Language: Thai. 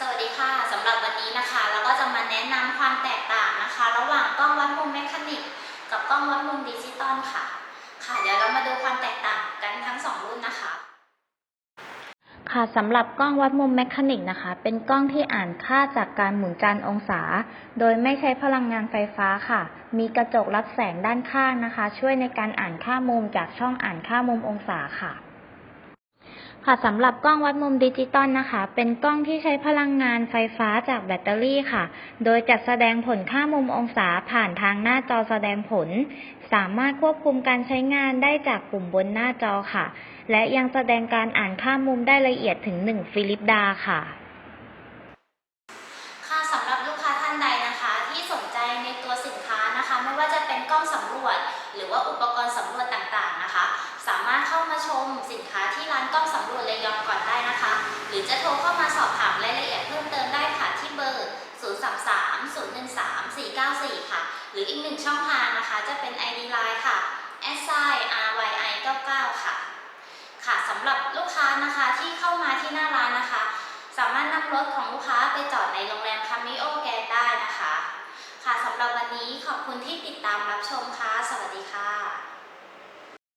สวัสดีค่ะสำหรับวันนี้นะคะเราก็จะมาแนะนำความแตกต่างนะคะ ระหว่างกล้องวัดมุมแมคานิกกับกล้องวัดมุมดิจิตอลค่ะ ค่ะ เดี๋ยวเรามาดูความแตกต่างกันทั้งสองรุ่นนะคะ ค่ะสำหรับกล้องวัดมุมแมคานิกนะคะ เป็นกล้องที่อ่านค่าจากการหมุนจานองศา โดยไม่ใช้พลังงานไฟฟ้าค่ะ มีกระจกรับแสงด้านข้างนะคะ ช่วยในการอ่านค่ามุมจากช่องอ่านค่ามุมองศาค่ะ ค่ะสำหรับกล้องวัดมุมดิจิตอลนะคะ เป็นกล้องที่ใช้พลังงานไฟฟ้าจากแบตเตอรี่ค่ะ โดยจัดแสดงผลค่ามุมองศาผ่านทางหน้าจอแสดงผล สามารถควบคุมการใช้งานได้จากปุ่มบนหน้าจอค่ะ และยังแสดงการอ่านค่ามุมได้ละเอียดถึง 1 ฟิลิปดาค่ะค่ะสำหรับลูกค้าท่านใดนะคะ ที่สนใจในตัวสินค้านะคะ ไม่ว่าจะเป็นกล้องสำรวจ หรือว่าอุปกรณ์สำรวจต่างๆนะคะ สามารถเข้ามาชมสินค้าที่ร้านกล้องสำรวจระยอง รือจะโทรเข้ามาสอบถามรายละเอียดเพิ่มเติมได้ค่ะที่เบอร์ 033-013-494 ค่ะ หรืออีกหนึ่งช่องทางนะคะ จะเป็น ID Line ค่ะ s i r y i 9 9ค่ะ ค่ะสำหรับลูกค้านะคะที่เข้ามาที่หน้าร้านนะคะ สามารถนำรถของลูกค้าไปจอดในโรงแรมคามิโอแกนได้นะคะ ค่ะสำหรับวันนี้ขอบคุณที่ติดตามรับชมค่ะ สวัสดีค่ะ